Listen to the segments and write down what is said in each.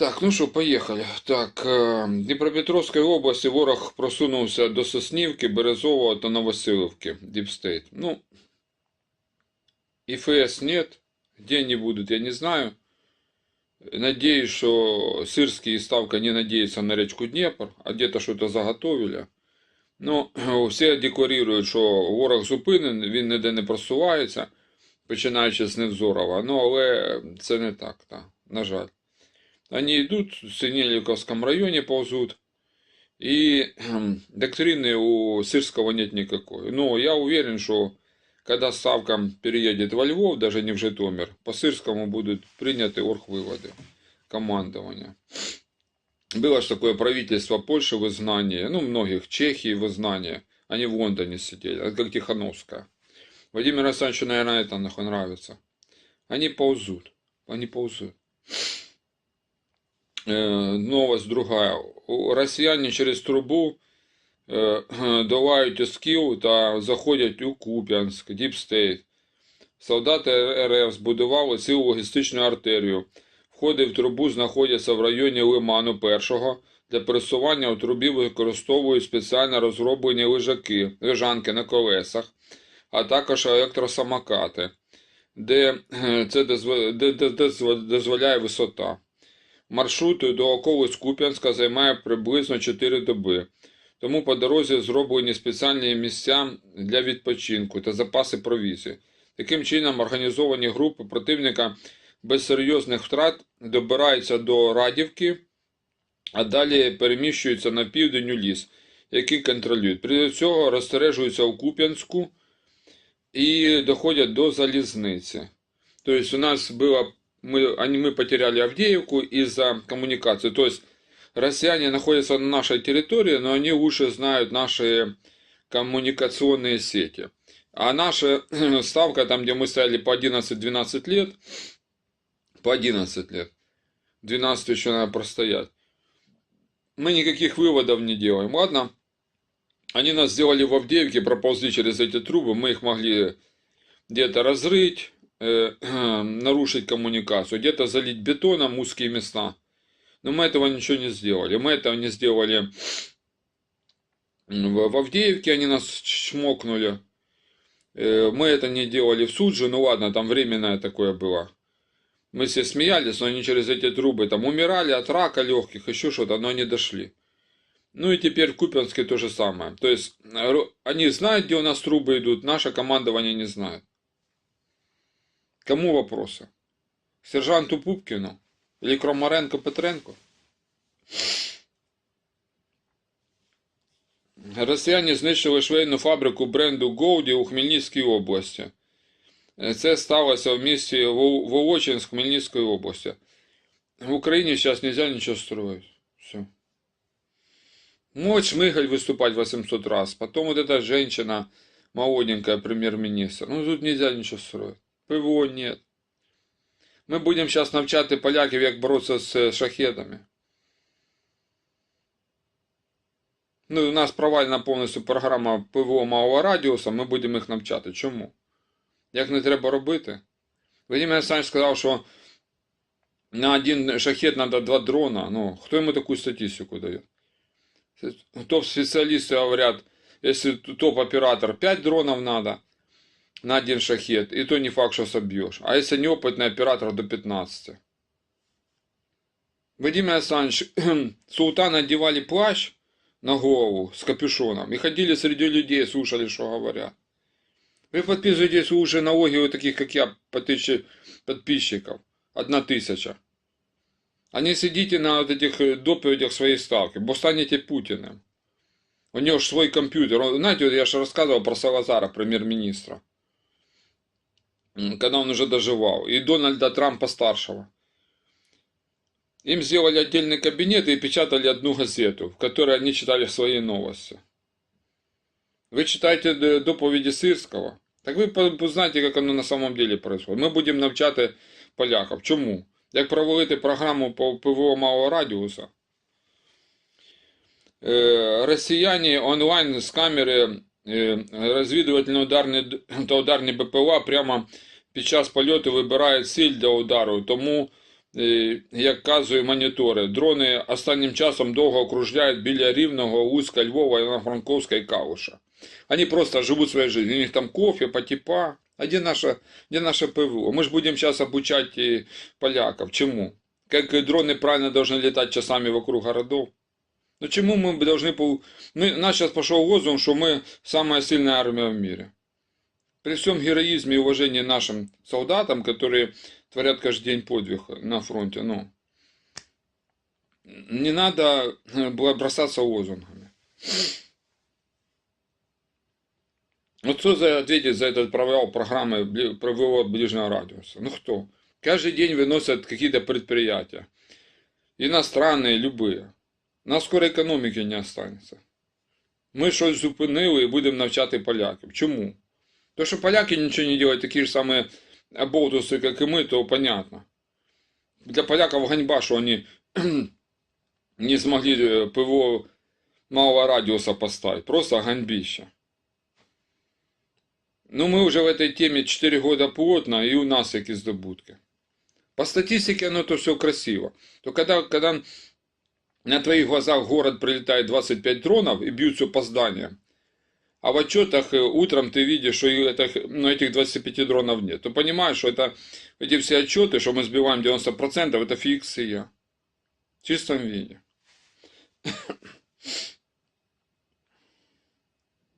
Так, ну що, поїхали. Так, е, Дніпропетровської області ворог просунувся до Соснівки, Березового та Новосиловки, Діпстейт. Ну, ИФС нет, где они будут, я не знаю. Надеюсь, что Сырский и Ставка не надеются на речку Днепр, а где-то что-то заготовили. Ну, всі декларують, що ворог зупинений, він ніде не просувається, починаючи з Невзорова. Ну, але це не так, так, на жаль. Они идут, в Синельниковском районе ползут, и кхм, доктрины у Сырского нет никакой. Но я уверен, что когда Ставка переедет во Львов, даже не в Житомир, по Сырскому будут приняты оргвыводы командования. Было же такое правительство Польши в изгнании, ну, многих, Чехии в изгнании. Они в Лондоне сидели, это как Тихановская. Владимиру Александровичу, наверное, это нравится. Они ползут, они ползут. Э, новость другая. Росіяни через трубу е, долають Оскіл та заходять у Куп'янськ, Діпстейт. Солдати РФ збудували цілу логістичну артерію. Входи в трубу знаходяться в районі Лиману першого. Для пересування у трубі використовують спеціально розроблені лежаки, лежанки на колесах, а також електросамокати, де е, це дозволяє висота. Маршрут до околиць Куп'янська займає приблизно 4 доби. Тому по дорозі зроблені спеціальні місця для відпочинку та запаси провізії. Таким чином, організовані групи противника без серйозних втрат добираються до Радівки, а далі переміщуються на південь у ліс, який контролюють. При цього розстережуються у Куп'янську і доходять до залізниці. Тобто у нас було, мы, они, мы потеряли Авдеевку из-за коммуникации. То есть россияне находятся на нашей территории, но они лучше знают наши коммуникационные сети. А наша ставка, там, где мы стояли по 11-12 лет, по 11 лет, 12 еще надо простоять, мы никаких выводов не делаем. Ладно, они нас сделали в Авдеевке, проползли через эти трубы, мы их могли где-то разрыть, нарушить коммуникацию, где-то залить бетоном узкие места. Но мы этого ничего не сделали. Мы этого не сделали в, Авдеевке, они нас чмокнули. Э, Мы это не делали в Суджи, ну ладно, там временное такое было. Мы все смеялись, но они через эти трубы там умирали от рака легких, еще что-то, но они дошли. Ну и теперь в Купянске то же самое. То есть э, они знают, где у нас трубы идут, наше командование не знает. Кому вопросы? Сержанту Пупкину? Или Кромаренко Петренко? Росіяни знищили швейну фабрику бренду Голді у Хмельницькій області. Е, Це сталося в місті Вол- Волочинськ Хмельницької області. В Україні зараз нельзя нічого строить. Все. Может Шмыгаль выступать 800 раз. Потом вот эта женщина молоденькая, премьер-министр. Ну тут нельзя ничего строить. ПВО нет. Ми будемо зараз навчати поляків, як боротися з шахедами. Ну, у нас провальна повністю програма ПВО малого радіуса, ми будемо їх навчати. Чому? Як не треба робити? Владимир Александрович сказав, що на один шахет треба два дрона. Ну, хто йому таку статистику дає? Топ-специалисты говорят, если топ-оператор 5 дронов надо на один шахет, и то не факт, что собьешь. А если неопытный оператор, до 15. Владимир Александрович, султан одевали плащ на голову с капюшоном и ходили среди людей, слушали, что говорят. Вы подписываетесь уже налоги у таких, как я, по тысяче подписчиков. Одна тысяча. А не сидите на вот этих э, доповедях своей ставки, бо станете Путиным. У него же свой компьютер. Он- знаете, вот я же рассказывал про Салазара, премьер-министра М, Когда он уже доживал. И Дональда Трампа старшего. Им сделали отдельный кабинет и печатали одну газету, в которой они читали свои новости. Вы читаете д- доповеди Сирского? Так ви по- познаєте, як воно на самом деле происходит. Ми будемо навчати поляків. Чому? Як провалити програму по ПВО малого радіуса? Е, Росіяни онлайн з камери е, розвідувальні-ударні д- та ударні БПЛА прямо під час польоту вибирають ціль для удару, тому е, як казує монітори, дрони останнім часом довго окружляють біля Рівного, Луцька, Львова, Івано-Франковська і Калуша. Они просто живут своей жизнью. У них там кофе, потепа. А где наше, где наше ПВО? Мы же будем сейчас обучать и поляков. Чему? Как дроны правильно должны летать часами вокруг городов? Ну чему мы должны... пол- Мы, нас сейчас пошел лозунг, что мы самая сильная армия в мире. При всем героизме и уважении нашим солдатам, которые творят каждый день подвиг на фронте, ну, не надо э, бросаться лозунгами. Вот кто за, ответит за этот провал программы ПВО ближнего радиуса? Ну кто? Каждый день выносят какие-то предприятия. Иностранные, любые. У нас скоро економіки не останеться. Ми щось зупинили і будемо навчати поляків. Чому? То, що поляки нічого не делают, такі ж самі оболтуси, як і ми, то понятно. Для поляков ганьба, що вони не змогли е, ПВО малого радиуса поставить. Просто ганьбище. Ну, мы уже в этой теме 4 года плотно, и у нас какие здобутки. По статистике оно то все красиво. То когда, когда на твоих глазах в город прилетает 25 дронов и бьют все по зданиям, а в отчетах э, утром ты видишь, что этих, ну, этих 25 дронов нет, то понимаешь, что это, эти все отчеты, что мы сбиваем 90%, это фикция. В чистом виде.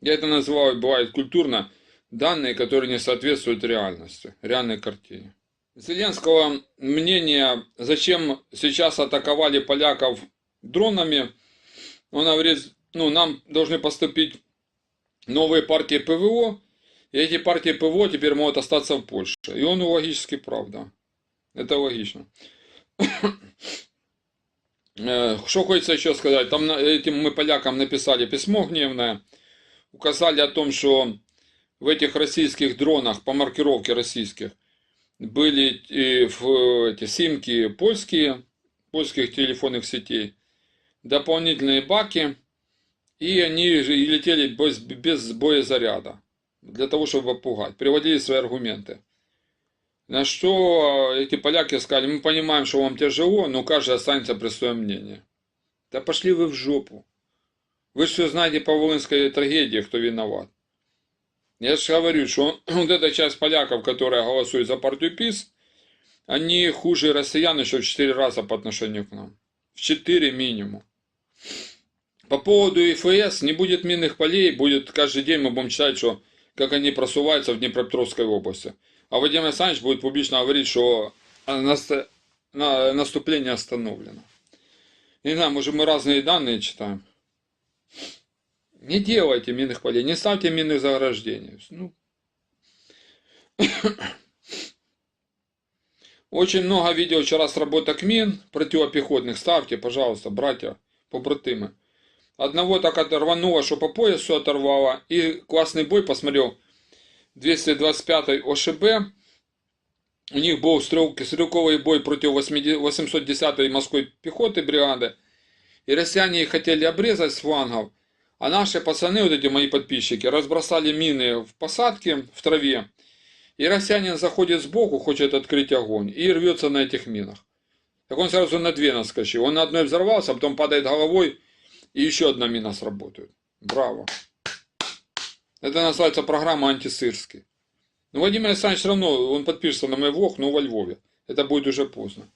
Я это называю, бывает культурно, данные, которые не соответствуют реальности, реальной картине. Зеленского мнения, зачем сейчас атаковали поляков дронами, он говорит, ну, нам должны поступить новые партии ПВО, и эти партии ПВО теперь могут остаться в Польше. И он логически прав, да. Это логично. Э, Что хочется еще сказать? Там этим мы полякам написали письмо гневное, указали о том, что в этих российских дронах по маркировке российских были эти симки польские, польских телефонных сетей, дополнительные баки, и они и летели без, без боезаряда, для того, чтобы попугать. Приводили свои аргументы. На что эти поляки сказали, мы понимаем, что вам тяжело, но каждый останется при своем мнении. Да пошли вы в жопу. Вы все знаете по Волынской трагедии, кто виноват. Я же говорю, что вот эта часть поляков, которая голосует за партию ПИС, они хуже россиян еще в 4 раза по отношению к нам. В 4 минимум. По поводу ИФС, не будет минных полей, будет каждый день мы будем читать, что как они просуваются в Днепропетровской области. А Вадим Александрович будет публично говорить, что наступление остановлено. Не знаю, может мы разные данные читаем. Не делайте минных полей, не ставьте минных заграждений. Ну. Очень много видео вчера сработок мин противопехотных. Ставьте, пожалуйста, братья, побратимы. Одного так оторвануло, что по поясу оторвало. И классный бой посмотрел. 225 ОШБ. У них был стрелки, стрелковый бой против 810 морской пехоты бригады. И россияне хотели обрезать с флангов. А наши пацаны, вот эти мои подписчики, разбросали мины в посадке, в траве. И россиянин заходит сбоку, хочет открыть огонь, и рвется на этих минах. Так он сразу на две наскочил. Он на одной взорвался, а потом падает головой, и еще одна мина сработает. Браво. Это называется программа антисырский. Но Владимир Александрович все равно, он подпишется на мой влог, но во Львове. Это будет уже поздно.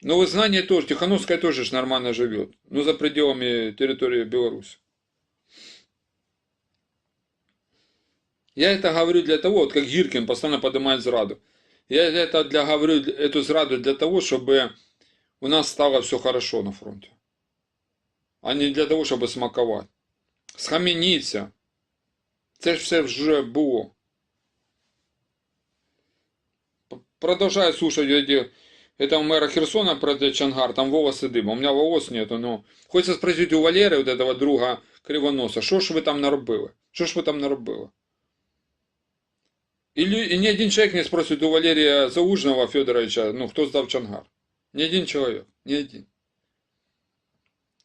Но вы знание тоже, Тихановская тоже ж нормально живет. Ну, за пределами территории Беларуси. Я это говорю для того, вот как Гиркин постоянно поднимает зраду. Я это для, говорю эту зраду для того, чтобы у нас стало все хорошо на фронте. А не для того, щоб смакувати. Схаменіться. Це ж все вже було. П- Продолжаю слушать эти, этого мэра Херсона про Чангар, там волосы дыма. У меня волос нету, но хочется спросить у Валери, вот этого друга Кривоноса, що ж ви там наробили? Що ж ви там наробили? І, лю- і ні один чоловік не спросить у Валерія Заужного Федоровича, ну, хто здав Чангар. Ни один человек, ни один.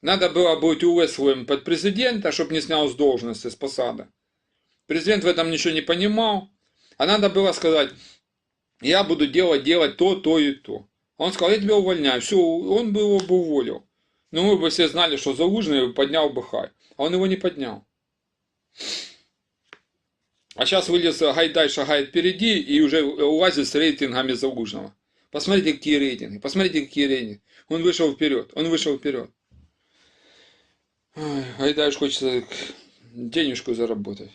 Надо было быть увесливым под президента, чтобы не снял с должности, с посады. Президент в этом ничего не понимал. А надо было сказать, Я буду делать, делать то, то и то. Он сказал, я тебя увольняю. Все, он бы его бы уволил. Но мы бы все знали, что Залужный поднял бы хай. А он его не поднял. А сейчас вылез Гайдай, шагает впереди и уже улазит с рейтингами Залужного. Посмотрите, какие рейтинги. Посмотрите, какие рейтинги. Он вышел вперед. Он вышел вперед. Ой, Гайдай хочется денежку заработать.